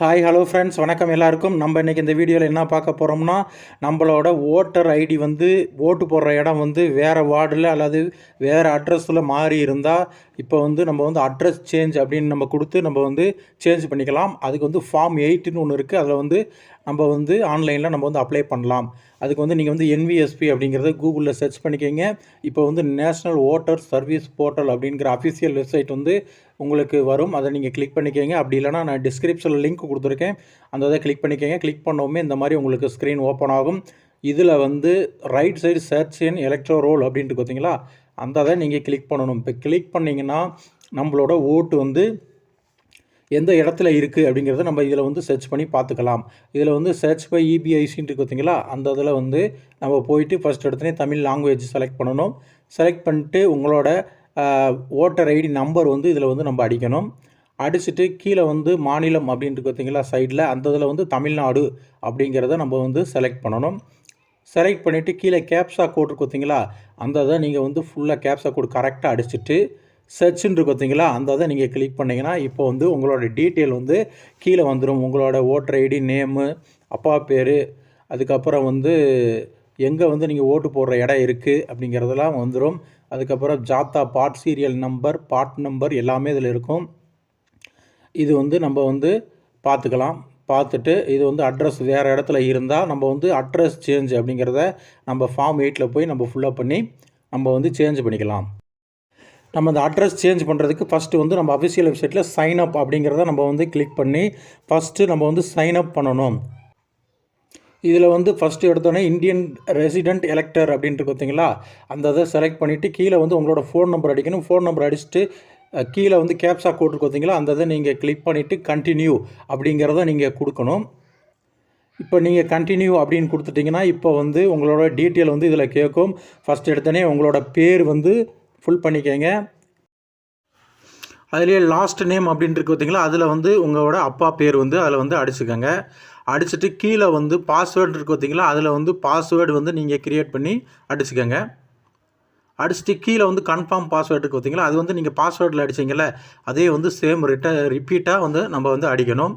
Hi hello friends வணக்கம் எல்லாருக்கும். நம்ம இன்றைக்கி இந்த வீடியோவில் என்ன பார்க்க போகிறோம்னா நம்மளோட ஓட்டர் ஐடி வந்து ஓட்டு போடுற இடம் வந்து வேறு வார்டில் அல்லது வேறு அட்ரஸில் மாறி இருந்தால் இப்போ வந்து நம்ம வந்து அட்ரஸ் சேஞ்ச் அப்படின்னு நம்ம கொடுத்து நம்ம வந்து சேஞ்ச் பண்ணிக்கலாம். அதுக்கு வந்து ஃபார்ம் எயிட்டுன்னு ஒன்று இருக்குது அதில் வந்து நம்ம வந்து ஆன்லைனில் நம்ம வந்து அப்ளை பண்ணலாம். அதுக்கு வந்து நீங்கள் வந்து என்விஎஸ்பி அப்படிங்கிறத கூகுளில் சர்ச் பண்ணிக்கோங்க. இப்போ வந்து நேஷ்னல் ஓட்டர் சர்வீஸ் போர்ட்டல் அப்படிங்கிற அஃபிஷியல் வெப்சைட் வந்து உங்களுக்கு வரும். அதை நீங்கள் கிளிக் பண்ணிக்கோங்க. அப்படி இல்லைனா நான் டிஸ்கிரிப்ஷனில் லிங்க் கொடுத்துருக்கேன். அந்த இதை கிளிக் பண்ணிக்கோங்க. கிளிக் பண்ணவுமே இந்த மாதிரி உங்களுக்கு ஸ்க்ரீன் ஓப்பன் ஆகும். இதில் வந்து right side search in electoral roll அப்படின்ட்டு பார்த்தீங்களா அந்த இதை நீங்கள் கிளிக் பண்ணணும். இப்போ கிளிக் பண்ணிங்கன்னா நம்மளோட ஓட்டு வந்து எந்த இடத்துல இருக்குது அப்படிங்கிறத நம்ம இதில் வந்து சர்ச் பண்ணி பார்த்துக்கலாம். இதில் வந்து சர்ச் பை இபிஐசின்னு இருக்கு பார்த்தீங்களா? அந்த இதில் வந்து நம்ம போயிட்டு ஃபஸ்ட் இடத்துனே தமிழ் லாங்குவேஜ் செலக்ட் பண்ணணும். செலக்ட் பண்ணிட்டு உங்களோட ஓட்டர் ஐடி நம்பர் வந்து இதில் வந்து நம்ம அடிக்கணும். அடிச்சுட்டு கீழே வந்து மாநிலம் அப்படின்ட்டு பார்த்தீங்களா? சைடில் அந்த இதில் வந்து தமிழ்நாடு அப்படிங்கிறத நம்ம வந்து செலக்ட் பண்ணணும். செலக்ட் பண்ணிவிட்டு கீழே கேப்ஸா கோட் இருக்கு பார்த்தீங்களா? அந்த இதை நீங்கள் வந்து ஃபுல்லாக கேப்ஸா கோட் கரெக்டாக அடிச்சுட்டு சர்ச்சுன்னு இருக்கும் பார்த்தீங்களா? அந்த இதை நீங்கள் கிளிக் பண்ணிங்கன்னா இப்போ வந்து உங்களோட டீட்டெயில் வந்து கீழே வந்துடும் உங்களோட ஓட்டர் ஐடி நேமு அப்பா பேர் அதுக்கப்புறம் வந்து எங்கே வந்து நீங்கள் ஓட்டு போடுற இடம் இருக்குது அப்படிங்கிறதெல்லாம் வந்துடும் அதுக்கப்புறம் ஜாத்தா part serial number part number எல்லாமே இதில் இருக்கும். இது வந்து நம்ம வந்து பார்த்துக்கலாம். பார்த்துட்டு இது வந்து அட்ரஸ் வேறு இடத்துல இருந்தால் நம்ம வந்து அட்ரஸ் சேஞ்ச் அப்படிங்கிறத நம்ம ஃபார்ம் எயிட்டில் போய் நம்ம ஃபுல்லப் பண்ணி நம்ம வந்து சேஞ்ச் பண்ணிக்கலாம். நம்ம அந்த அட்ரஸ் சேஞ்ச் பண்ணுறதுக்கு ஃபஸ்ட்டு வந்து நம்ம அஃபிஷியல் வெப்சைட்டில் சைன் அப் அப்படிங்கிறத நம்ம வந்து கிளிக் பண்ணி ஃபஸ்ட்டு நம்ம வந்து சைன் அப் பண்ணணும். இதில் வந்து ஃபஸ்ட்டு எடுத்தோன்னே இந்தியன் ரெசிடென்ட் எலெக்டர் அப்படின்ட்டு பார்த்தீங்களா அந்த இதை செலக்ட் பண்ணிவிட்டு கீழே வந்து உங்களோட ஃபோன் நம்பர் அடிக்கணும். ஃபோன் நம்பர் அடிச்சுட்டு கீழே வந்து கேப்ஸா கோட் பார்த்தீங்களா அந்த இதை நீங்கள் கிளிக் பண்ணிவிட்டு கண்டினியூ அப்படிங்கிறத நீங்கள் கொடுக்கணும். இப்போ நீங்கள் கண்டினியூ அப்படின்னு கொடுத்துட்டிங்கன்னா இப்போ வந்து உங்களோட டீட்டெயில் வந்து இதில் கேட்கும் ஃபஸ்ட் எடுத்தோடனே உங்களோட பேர் வந்து ஃபுல் பண்ணிக்கோங்க. அதுலேயே லாஸ்ட் நேம் அப்படின்ட்டு இருக்கு பார்த்தீங்களா அதில் வந்து உங்களோட அப்பா பேர் வந்து அதில் வந்து அடிச்சுக்கோங்க. அடிச்சுட்டு கீழே வந்து பாஸ்வேர்டு இருக்கு பார்த்தீங்களா அதில் வந்து பாஸ்வேர்டு வந்து நீங்கள் க்ரியேட் பண்ணி அடிச்சுக்கோங்க. அடிச்சுட்டு கீழே வந்து கன்ஃபார்ம் பாஸ்வேர்டு இருக்குது பார்த்தீங்களா அது வந்து நீங்கள் பாஸ்வேர்டில் அடிச்சிங்கல்ல அதே வந்து சேம் ரிட்ட ரிப்பீட்டாக வந்து நம்ம வந்து அடிக்கணும்.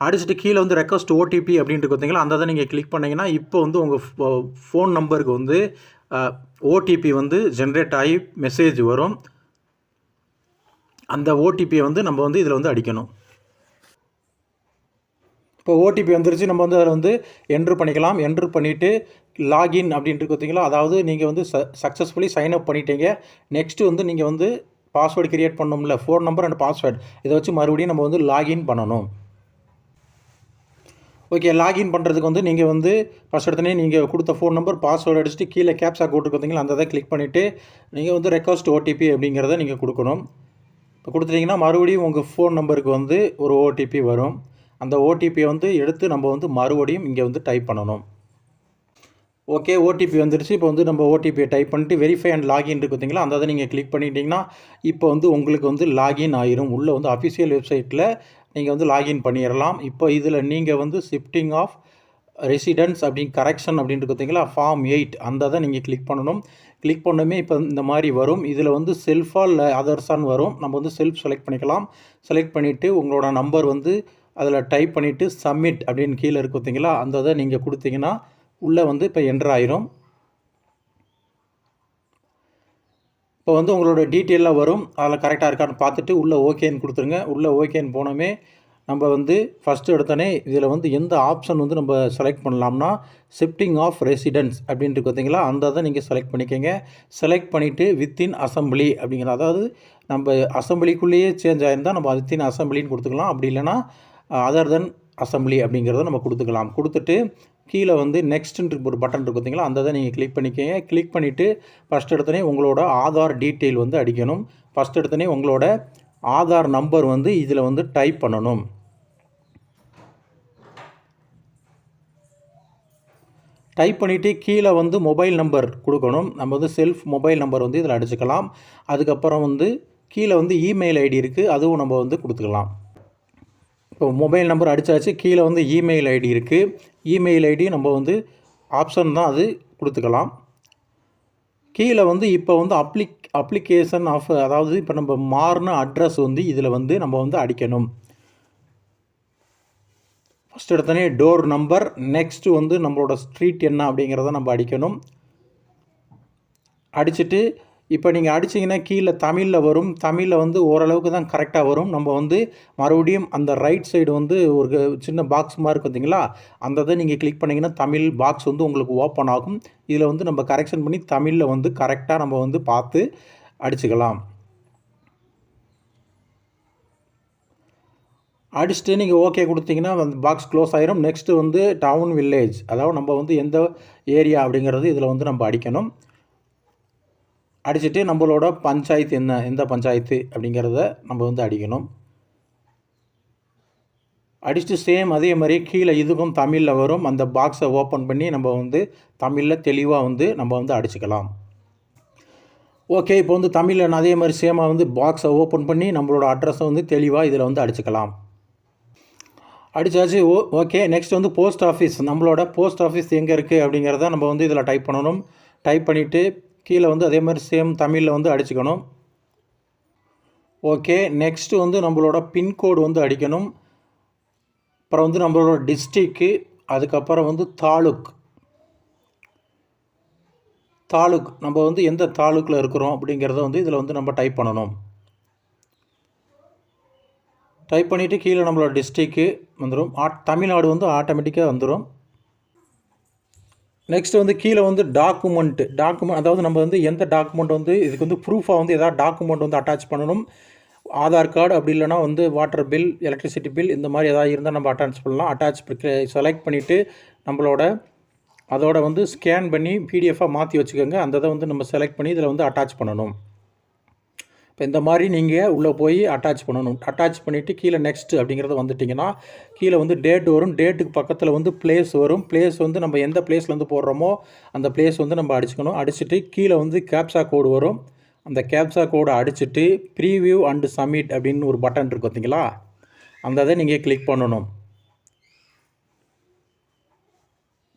அடிச்சுட்டு கீழே வந்து ரெக்வஸ்ட் ஓடிபி அப்படின்ட்டு பார்த்தீங்களா அந்த தான் நீங்கள் கிளிக் பண்ணிங்கன்னா இப்போ வந்து உங்கள் ஃபோன் நம்பருக்கு வந்து ஓடிபி வந்து ஜென்ரேட் ஆகி மெசேஜ் வரும். அந்த ஓடிபியை வந்து நம்ம வந்து இதில் வந்து அடிக்கணும். இப்போ ஓடிபி வந்துருச்சு நம்ம வந்து அதில் வந்து என்ட்ரு பண்ணிக்கலாம். என்ட்ரு பண்ணிவிட்டு லாகின் அப்படின்ட்டு பார்த்தீங்களா அதாவது நீங்கள் வந்து ச சக்ஸஸ்ஃபுல்லி சைன் அப் பண்ணிட்டீங்க. நெக்ஸ்ட்டு வந்து நீங்கள் வந்து பாஸ்வேர்டு கிரியேட் பண்ணணும்ல. ஃபோன் நம்பர் அண்ட் பாஸ்வேர்டு இதை வச்சு மறுபடியும் நம்ம வந்து லாகின் பண்ணணும். ஓகே லாகின் பண்ணுறதுக்கு வந்து நீங்கள் வந்து ஃபஸ்ட் எடுத்தனே நீங்கள் கொடுத்த ஃபோன் நம்பர் பாஸ்வேர்டு அடிச்சுட்டு கீழே கேப்ஸாக கோட்டு அந்த இதை கிளிக் பண்ணிவிட்டு நீங்கள் வந்து ரெக்வஸ்ட் ஓடிபி அப்படிங்கிறத நீங்கள் கொடுக்கணும். இப்போ கொடுத்துட்டிங்கன்னா மறுபடியும் உங்கள் ஃபோன் நம்பருக்கு வந்து ஒரு ஓடிபி வரும். அந்த ஓடிபியை வந்து எடுத்து நம்ம வந்து மறுபடியும் இங்கே வந்து டைப் பண்ணணும். ஓகே ஓடிபி வந்துடுச்சு இப்போ வந்து நம்ம ஓடிபியை டைப் பண்ணிட்டு வெரிஃபை அண்ட் லாகின் இருக்கு பார்த்தீங்களா அந்த அதை நீங்கள் கிளிக் பண்ணிட்டீங்கன்னா இப்போ வந்து உங்களுக்கு வந்து லாகின் ஆயிரும். உள்ளே வந்து அஃபிஷியல் வெப்சைட்டில் நீங்கள் வந்து லாகின் பண்ணிடலாம் இப்போ இதில் நீங்கள் வந்து ஷிஃப்டிங் ஆஃப் ரெசிடென்ஸ் அப்படின்னு கரெக்ஷன் அப்படின்ட்டு பார்த்தீங்களா ஃபார்ம் எயிட் அந்த தான் நீங்கள் கிளிக் பண்ணணும் கிளிக் பண்ணமே இப்போ இந்த மாதிரி வரும். இதில் வந்து செல்ஃபாக இல்லை அதர்ஸான்னு வரும். நம்ம வந்து செல்ஃப் செலக்ட் பண்ணிக்கலாம். செலக்ட் பண்ணிவிட்டு உங்களோட நம்பர் வந்து அதில் டைப் பண்ணிவிட்டு சப்மிட் அப்படின்னு கீழே இருக்கு பார்த்தீங்களா அந்த இதை நீங்கள் கொடுத்தீங்கன்னா உள்ளே வந்து இப்போ என்ட்ரு ஆயிரும். இப்போ வந்து உங்களோட டீட்டெயிலாக வரும். அதில் கரெக்டாக இருக்கான்னு பார்த்துட்டு உள்ளே ஓகேன்னு கொடுத்துருங்க. உள்ளே ஓகேன்னு போனோமே நம்ம வந்து ஃபஸ்ட்டு எடுத்தோடனே இதில் வந்து எந்த ஆப்ஷன் வந்து நம்ம செலக்ட் பண்ணலாம்னா ஷிஃப்டிங் ஆஃப் ரெசிடென்ஸ் அப்படின்ட்டு பார்த்தீங்களா? அந்த இதை நீங்கள் செலக்ட் பண்ணிக்கோங்க. செலக்ட் பண்ணிவிட்டு வித்தின் அசம்பிளி அப்படிங்கிற அதாவது நம்ம அசம்பிளிக்குள்ளேயே சேஞ்ச் ஆயிருந்தால் நம்ம வித்தின் அசம்பிளின்னு கொடுத்துக்கலாம். அப்படி இல்லைனா அதர் தென் அசம்பிளி அப்படிங்கிறத நம்ம கொடுத்துக்கலாம். கொடுத்துட்டு கீழே வந்து நெக்ஸ்ட்டுன்ற ஒரு பட்டன் இருக்கும் பார்த்தீங்களா? அந்த தான் நீங்கள் கிளிக் பண்ணிக்கோங்க. கிளிக் பண்ணிவிட்டு ஃபஸ்ட் எடுத்தோடனே உங்களோட ஆதார் டீட்டெயில் வந்து அடிக்கணும். ஃபஸ்ட் எடுத்தோடனே உங்களோட ஆதார் நம்பர் வந்து இதில் வந்து டைப் பண்ணணும். டைப் பண்ணிவிட்டு கீழே வந்து மொபைல் நம்பர் கொடுக்கணும். நம்ம வந்து செல்ஃப் மொபைல் நம்பர் வந்து இதில் அடிச்சுக்கலாம். அதுக்கப்புறம் வந்து கீழே வந்து இமெயில் ஐடி இருக்குது அதுவும் நம்ம வந்து கொடுத்துக்கலாம். இப்போ மொபைல் நம்பர் அடித்தாச்சு கீழே வந்து இமெயில் ஐடி இருக்குது இமெயில் ஐடி நம்ம வந்து ஆப்ஷன் தான் அது கொடுத்துக்கலாம். கீழே வந்து இப்போ வந்து அப்ளிக் அப்ளிகேஷன் ஆஃப் அதாவது இப்போ நம்ம மாறின அட்ரஸ் வந்து இதில் வந்து நம்ம வந்து அடிக்கணும். ஃபஸ்ட் எடுத்தோடனே டோர் நம்பர் நெக்ஸ்ட்டு வந்து நம்மளோட ஸ்ட்ரீட் என்ன அப்படிங்கிறத நம்ம அடிக்கணும். அடிச்சுட்டு இப்போ நீங்கள் அடிச்சிங்கன்னா கீழே தமிழில் வரும். தமிழில் வந்து ஓரளவுக்கு தான் கரெக்டாக வரும். நம்ம வந்து மறுபடியும் அந்த ரைட் சைடு வந்து ஒரு சின்ன பாக்ஸ் மாதிரி இருக்கும் பார்த்தீங்களா அந்த இதை நீங்கள் கிளிக் பண்ணிங்கன்னா தமிழ் பாக்ஸ் வந்து உங்களுக்கு ஓப்பன் ஆகும். இதில் வந்து நம்ம கரெக்ஷன் பண்ணி தமிழில் வந்து கரெக்டாக நம்ம வந்து பார்த்து அடிச்சுக்கலாம். அடிச்சுட்டு நீங்கள் ஓகே கொடுத்தீங்கன்னா அந்த பாக்ஸ் க்ளோஸ் ஆகிரும் நெக்ஸ்ட்டு வந்து டவுன் வில்லேஜ் அதாவது நம்ம வந்து எந்த ஏரியா அப்படிங்கிறது இதில் வந்து நம்ம அடிக்கணும். அடிச்சுட்டு நம்மளோட பஞ்சாயத்து என்ன எந்த பஞ்சாயத்து அப்படிங்கிறத நம்ம வந்து அடிக்கணும். அடிச்சுட்டு சேம் அதே மாதிரி கீழே இதுக்கும் தமிழில் வரும். அந்த பாக்ஸை ஓப்பன் பண்ணி நம்ம வந்து தமிழில் தெளிவாக வந்து நம்ம வந்து அடிச்சுக்கலாம். ஓகே இப்போ வந்து தமிழில் அதே மாதிரி சேமாக வந்து பாக்ஸை ஓப்பன் பண்ணி நம்மளோட அட்ரஸை வந்து தெளிவாக இதில் வந்து அடிச்சுக்கலாம். அடித்தாச்சு ஓ ஓகே நெக்ஸ்ட் வந்து போஸ்ட் ஆஃபீஸ் நம்மளோட போஸ்ட் ஆஃபீஸ் எங்கே இருக்குது அப்படிங்கிறத நம்ம வந்து இதில் டைப் பண்ணணும். டைப் பண்ணிவிட்டு கீழே வந்து அதே மாதிரி சேம் தமிழில் வந்து அடிச்சுக்கணும். ஓகே நெக்ஸ்ட்டு வந்து நம்மளோட பின்கோடு வந்து அடிக்கணும். அப்புறம் வந்து நம்மளோட டிஸ்ட்ரிக்கு அதுக்கப்புறம் வந்து தாலுக். தாலுக் நம்ம வந்து எந்த தாலுக்கில் இருக்கிறோம் அப்படிங்கிறத வந்து இதில் வந்து நம்ம டைப் பண்ணணும். டைப் பண்ணிவிட்டு கீழே நம்மளோட டிஸ்ட்ரிக்கு வந்துடும் ஆட் தமிழ்நாடு வந்து ஆட்டோமேட்டிக்காக வந்துடும் நெக்ஸ்ட் வந்து கீழே வந்து டாக்குமெண்ட்டு டாக்குமெண்ட் அதாவது நம்ம வந்து எந்த டாக்குமெண்ட் வந்து இதுக்கு வந்து ப்ரூஃபாக வந்து எதாவது டாக்குமெண்ட் வந்து அட்டாச் பண்ணணும். ஆதார் கார்டு அப்படி இல்லைனா வந்து வாட்டர் பில் எலக்ட்ரிசிட்டி பில் இந்த மாதிரி எதாவது இருந்தால் நம்ம அட்டாச் பண்ணலாம். அட்டாச் செலக்ட் பண்ணிவிட்டு நம்மளோட அதோட வந்து ஸ்கேன் பண்ணி பிடிஎஃபாக மாற்றி வச்சுக்கோங்க. அந்த இதை வந்து நம்ம செலக்ட் பண்ணி இதில் வந்து அட்டாச் பண்ணணும். இப்போ இந்த மாதிரி நீங்கள் உள்ளே போய் அட்டாச் பண்ணணும். அட்டாச் பண்ணிவிட்டு கீழே நெக்ஸ்ட் அப்படிங்கிறத வந்துட்டிங்கன்னா கீழே வந்து டேட் வரும். டேட்டுக்கு பக்கத்தில் வந்து பிளேஸ் வரும். பிளேஸ் வந்து நம்ம எந்த பிளேஸ்லேருந்து போடுறோமோ அந்த பிளேஸ் வந்து நம்ம அடிச்சுக்கணும். அடிச்சுட்டு கீழே வந்து கேப்சா கோடு வரும். அந்த கேப்சா கோடை அடிச்சுட்டு ப்ரீவியூ அண்டு சப்மிட் அப்படின்னு ஒரு பட்டன் இருக்கும் பார்த்தீங்களா அந்த இதை நீங்கள் கிளிக் பண்ணணும்.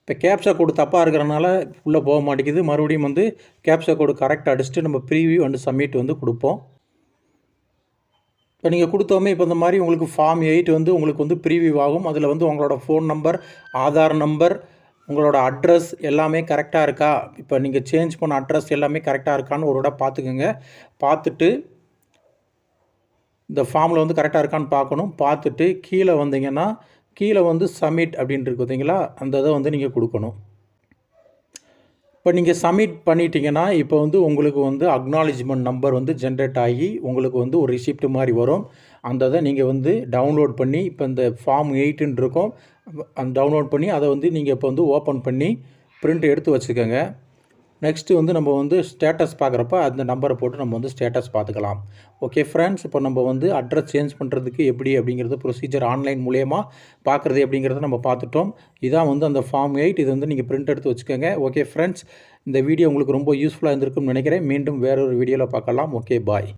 இப்போ கேப்சா கோடு தப்பாக இருக்கிறனால உள்ளே போக மாட்டேங்குது. மறுபடியும் வந்து கேப்சா கோடு கரெக்டாக அடிச்சுட்டு நம்ம ப்ரீவியூ வந்து சப்மிட் வந்து கொடுப்போம். இப்போ நீங்கள் கொடுத்தோமே இப்போ இந்த மாதிரி உங்களுக்கு ஃபார்ம் எயிட் வந்து உங்களுக்கு வந்து ப்ரீவியூ ஆகும். அதில் வந்து உங்களோட ஃபோன் நம்பர் ஆதார் நம்பர் உங்களோட அட்ரஸ் எல்லாமே கரெக்டாக இருக்கா? இப்போ நீங்கள் சேஞ்ச் பண்ண அட்ரஸ் எல்லாமே கரெக்டாக இருக்கான்னு ஒரு விட பார்த்துக்குங்க. பார்த்துட்டு இந்த ஃபார்மில் வந்து கரெக்டாக இருக்கான்னு பார்க்கணும். பார்த்துட்டு கீழே வந்தீங்கன்னா கீழே வந்து சப்மிட் அப்படின்ட்டு பார்த்தீங்களா அந்த இதை வந்து நீங்கள் கொடுக்கணும். இப்போ நீங்கள் சப்மிட் பண்ணிட்டீங்கன்னா இப்போ வந்து உங்களுக்கு வந்து அக்னாலேஜ்மெண்ட் நம்பர் வந்து ஜென்ரேட் ஆகி உங்களுக்கு வந்து ஒரு ரிசிப்ட் மாதிரி வரும். அந்த இதை நீங்கள் வந்து டவுன்லோட் பண்ணி இப்போ இந்த ஃபார்ம் எயிட்டுன்னு இருக்கும் அந்த டவுன்லோட் பண்ணி அதை வந்து நீங்கள் இப்போ வந்து ஓப்பன் பண்ணி பிரிண்ட் எடுத்து வச்சுக்கோங்க. நெக்ஸ்ட்டு வந்து நம்ம வந்து ஸ்டேட்டஸ் பார்க்குறப்ப அந்த நம்பரை போட்டு நம்ம வந்து ஸ்டேட்டஸ் பார்த்துக்கலாம். ஓகே ஃப்ரெண்ட்ஸ் இப்போ நம்ம வந்து அட்ரஸ் சேஞ்ச் பண்ணுறதுக்கு எப்படி அப்படிங்கிறது ப்ரொசீஜர் ஆன்லைன் மூலயமா பார்க்குறது அப்படிங்கிறத நம்ம பார்த்துட்டோம். இதான் வந்து அந்த ஃபார்ம் எயிட் இது வந்து நீங்கள் பிரிண்ட் எடுத்து வச்சுக்கோங்க. ஓகே ஃப்ரெண்ட்ஸ் இந்த வீடியோ உங்களுக்கு ரொம்ப யூஸ்ஃபுல்லாக இருந்திருக்கும்னு நினைக்கிறேன். மீண்டும் வேறொரு வீடியோவில் பார்க்கலாம். Okay bye